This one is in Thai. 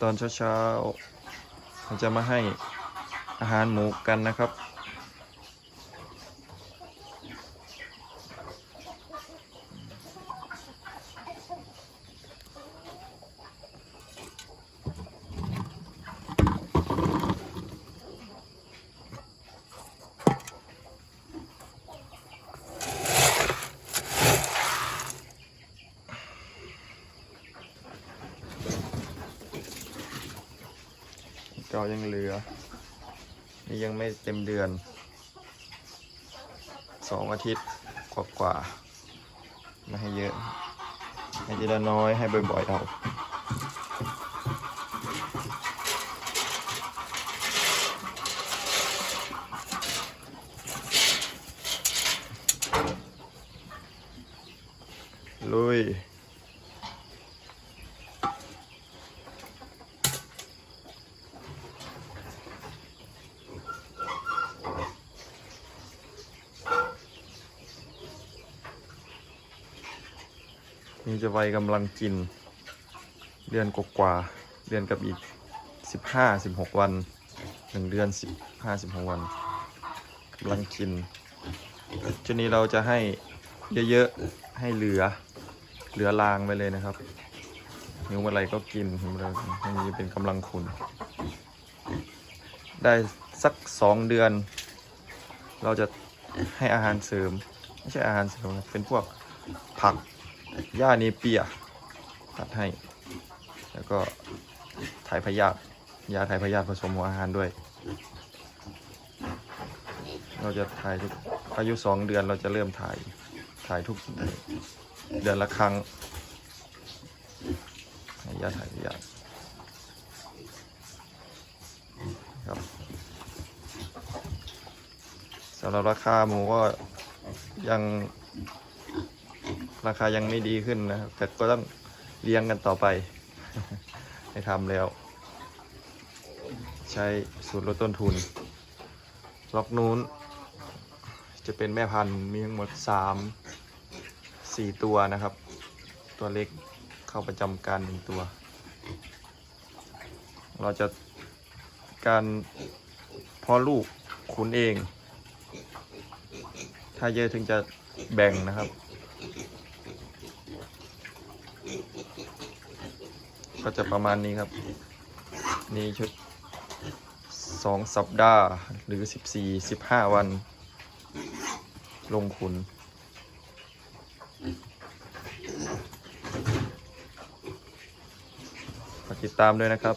ตอนเช้าๆเราจะมาให้อาหารหมูกันนะครับ ก็ยังเหลือ นี่ยังไม่เต็มเดือนสองอาทิตย์กว่ากว่าๆไม่ให้เยอะ ให้ทีละน้อยให้บ่อยๆเอาลุย นี่จะวัยกำลังกิน เดือนกว่า เดือนกับอีกสิบห้าสิบหกวันหนึ่งเดือนสิบห้าสิบหกวันกำลังกินชุดนี้เราจะให้เยอะๆ ให้เหลือ เหลือรางไปเลยนะครับหิวเมื่อไรก็กินหิวเมื่อไรก็กินให้นี้เป็นกำลังคุณ ได้สักสองเดือน เราจะให้อาหารเสริม ไม่ใช่อาหารเสริมนะเป็นพวกผัก หญ้าเนเปียตัดให้ แล้วก็ถ่ายพยาธิยาถ่ายพยาธิผสมหัวอาหารด้วย เราจะถ่ายทุกอายุสองเดือนเราจะเริ่มถ่ายถ่ายทุกเดือนละครั้งยาถ่ายพยาธิครับสำหรับราคาหมูก็ยัง ราคายังไม่ดีขึ้นนะครับ แต่ก็ต้องเลี้ยงกันต่อไปให้ทำแล้ว ใช้สูตรลดต้นทุน ล็อกนู้น จะเป็นแม่พันธุ์มีทั้งหมดสามสี่ตัวนะครับ ตัวเล็กเข้าประจำการหนึ่งตัว เราจะการพาะลูกขุนเอง ถ้าเยอะถึงจะแบ่งนะครับ ก็จะประมาณนี้ครับ นี่ชุดสองสัปดาห์หรือสิบสี่สิบห้าวัน ลงขุนฝากติดตามด้วยนะครับ